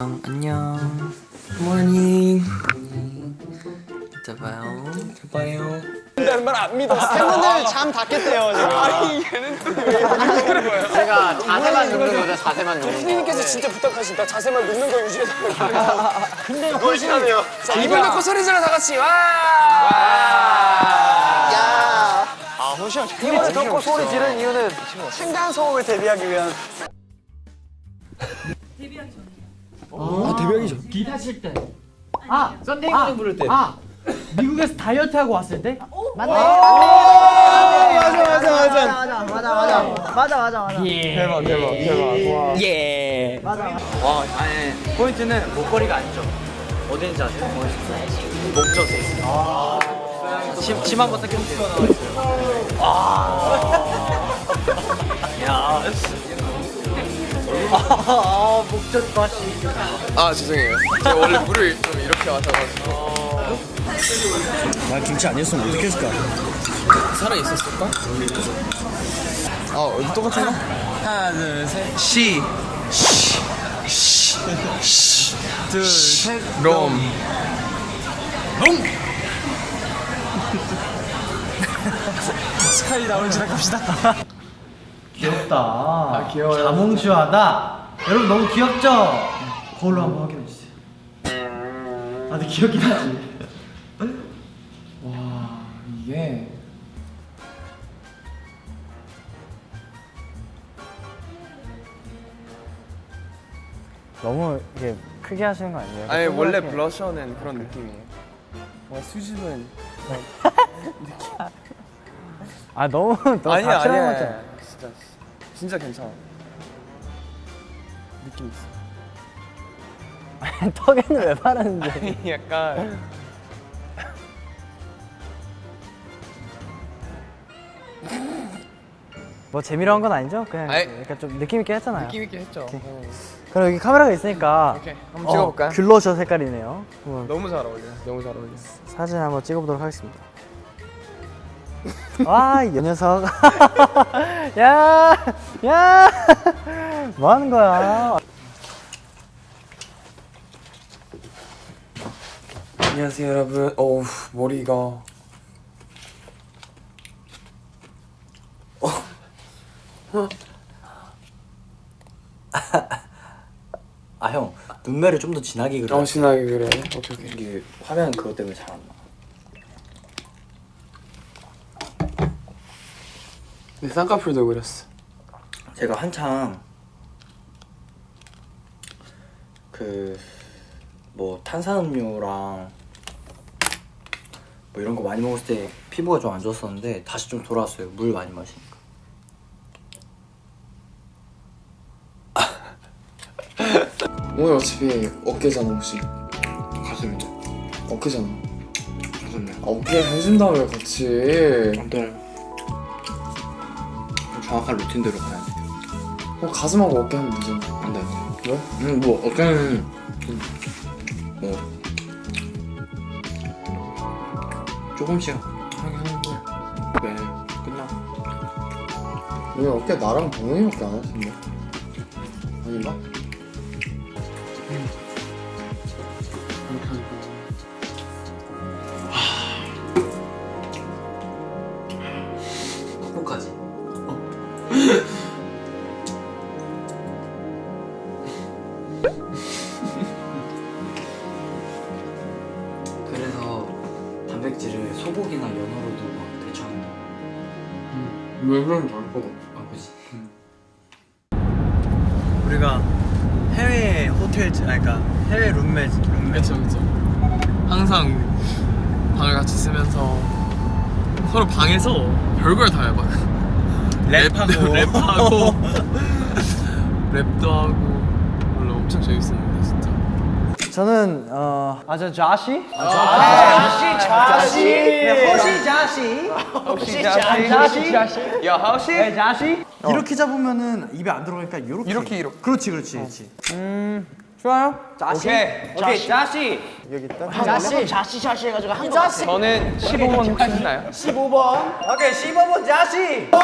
안녕. 굿모닝. 이따 봐요. 이따 봐요. 팬분들 잠다 깼대요 지금. 제가 자세만 눕는 거죠, 자세만 눕는 거. 피디님께서 진짜 부탁하신다. 자세만 눕는 거 유지해달라고. 근데 훨씬 하네요. 자, 이불 덮고 소리 질러 다 같이 와. 야. 아, 호시. 이불 덮고 소리 지르는 이유는 층간 소음을 대비하기 위한. 기 아, 대박이죠. 기타 칠 때. 아, 썬데이 모닝 아, 부를 때. 아, 미국에서 다이어트 하고 왔을 때? 어? 맞네. 맞아, 맞아, 맞아. 맞아, 맞아, 맞아. 맞아, 맞아, 맞아. 예. 대박, 대박, 예. 대박. 예. 맞아. 와, 아니, 포인트는 목걸이가 아니죠. 어딘지 아세요? 목젖에 있어. 침, 침 한번 닦여주세요. 아. 야. 아, 목젖 맛이. 아 죄송해요. 제가 원래 물을 좀 이렇게 마셔가지고 나 김치 아니었으면 어떻게 했을까? 살아 있었을까? 아 여기 똑같아. 하나, 둘, 셋. 시. 시. 시. 시. 둘, 셋. 롬. 스카이 나오는 줄 갑시다. 귀엽다. 아, 귀여워요. 자몽주하다. 여러분 너무 귀엽죠? 거울로 한번 확인해 주세요. 아, 근데 귀엽긴 하지. 이게 너무 이게 크게 하시는 거 아니에요? 아니 원래 블러셔는 그런 느낌이에요. 와 수집은 아, 너무, 너무 아니야 아니야 거잖아. 진짜 진짜 괜찮아. 느낌 있어. 턱에는 왜 바르는데? 약간 뭐 재미로 한 건 아니죠? 그냥 아이. 약간 좀 느낌 있게 했잖아요. 느낌 있게 했죠. 어. 그럼 여기 카메라가 있으니까 오케이 한번 찍어볼까요? 어, 귤러셔 색깔이네요. 한번 너무 잘 어울려. 너무 잘 어울려. 사진 한번 찍어보도록 하겠습니다. 와, 이 녀석. 야, 야, 뭐 하는 거야? 안녕하세요 여러분. 어우 머리가 아, 형. 눈매를 좀 더 진하게 그려. 어 진하게 그래. 오케이 오케이. 이게 화면 그것 때문에 잘 안 나. 내 쌍꺼풀도 그렸어. 제가 한창 그 뭐 탄산음료랑 뭐 이런 거 많이 먹었을 때 피부가 좀 안 좋았었는데 다시 좀 돌아왔어요. 물 많이 마시니까. 오늘 어차피 어깨잖아 혹시 가슴이죠 어깨잖아 가슴이야 어깨 해준 다음에 같이 안돼. 정확한 루틴대로 가야 돼. 어, 가슴하고 어깨 하면 되잖아 안돼. 왜? 음, 뭐 어깨는 뭐 조금씩 하긴 하는데 왜 끝나? 오늘 어깨 나랑 동현이밖에 안 하신데 아닌가? 그래서 단백질을 소고기나 연어로도 막 대처한다. 왜 그런지 알 거다 아, 그지. 우리가 해외 호텔, 아니 그러니까 해외 룸메, 룸메. 그쵸 그쵸 항상 방을 같이 쓰면서 서로 방에서 별걸 다 해봐 랩하고. 랩하고 랩도 하고 엄청 재밌었는데 진짜 저는 어, 아저 자시? 자시, 자시. 네, 호시 자시. 혹시 자시. 자시. 야 하우씨 네, 자시. 이렇게 잡으면은 입에 안 들어가니까 이렇게. 이렇게, 이렇게. 그렇지, 그렇지, 그렇지. 좋아요. 자시. 오케이. 자시. 자시 자시 자시 해가지고 한 자시. 저는 15번 했나요? 오케이. 15번 자시. 어,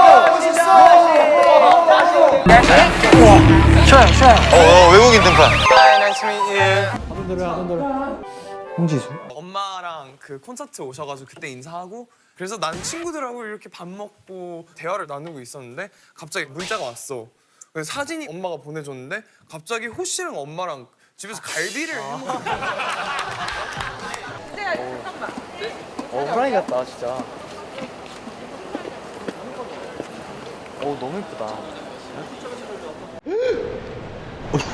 외국인 등판. 엄마랑 그 콘서트 오셔가지고 그때 인사하고 그래서 난 친구들하고 이렇게 밥 먹고 대화를 나누고 있었는데 갑자기 문자가 왔어. 그래서 사진이 엄마가 보내줬는데 갑자기 호씨랑 엄마랑 집에서 갈비를 해 먹는 거야. 어, 호랑이 같다, 진짜. 오, 너무 이쁘다.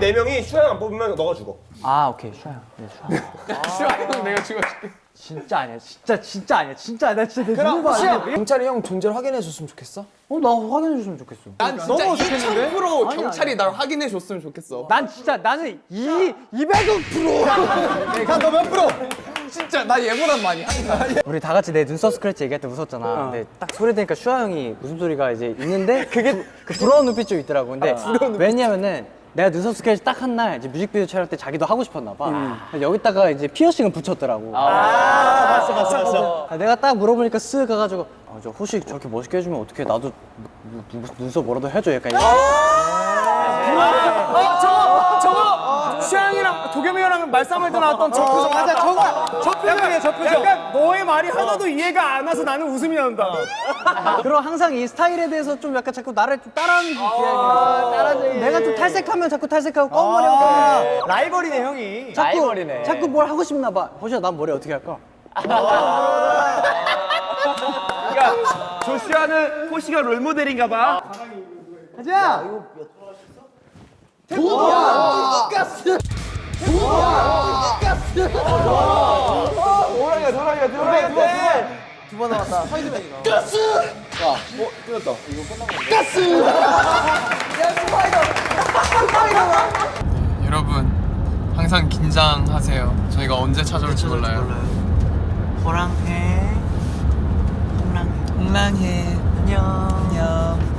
네 명이 수영 안 뽑으면 너가 죽어. 아, 오케이. 슈아 형. 네, 슈아형. 내가 죽어줄게. 진짜 아니야. 진짜, 진짜 아니야. 진짜 아니야. 나 진짜 내 봐. 경찰이 형 존재를 확인해 줬으면 좋겠어. 어, 나 확인해 줬으면 좋겠어. 난 진짜 2000% 경찰이 날 확인해 줬으면 좋겠어. 난 진짜, 나는 이, 200억 프로! 너몇 프로? 진짜 나 얘보단 많이 한다. 우리 다 같이 내 눈썹 스크래치 얘기할 때 웃었잖아. 근데 딱 소리 들으니까 슈아 형이 웃음소리가 이제 있는데 그게 그 부러운 눈빛 좀 있더라고. 근데 왜냐면은 내가 눈썹 스크래치 딱 한 날 이제 뮤직비디오 촬영 때 자기도 하고 싶었나 봐. 그래서 여기다가 이제 피어싱을 붙였더라고. 아, 봤어, 봤어, 봤어. 내가 딱 물어보니까 쓱 가가지고 아, 저 호시 저렇게 멋있게 해주면 어떻게 나도 눈썹 뭐라도 해줘 약간 이런. 저거 수영이랑 도겸이 형이랑 말싸움할 때 나왔던 저 표정. 맞아. 저거 저 표정이야 저 표정. 약간 너의 말이 하나도 이해가 안 와서 나는 웃음이 난다. 그럼 항상 이 스타일에 대해서 좀 약간 자꾸 나를 좀 따라하는 기분이 내가 좀 탈색하면 자꾸 탈색하고 검은 머리 하고. 라이벌이네 형이. 자꾸 자꾸 뭘 하고 싶나 봐. 호시야 난 머리 어떻게 할까? 조슈아는 호시가 롤모델인가 봐. 가자. 여러분 항상 긴장하세요. 저희가 언제 찾아올지 몰라요. 호랑해. 호랑해. 홍랑해. 안녕.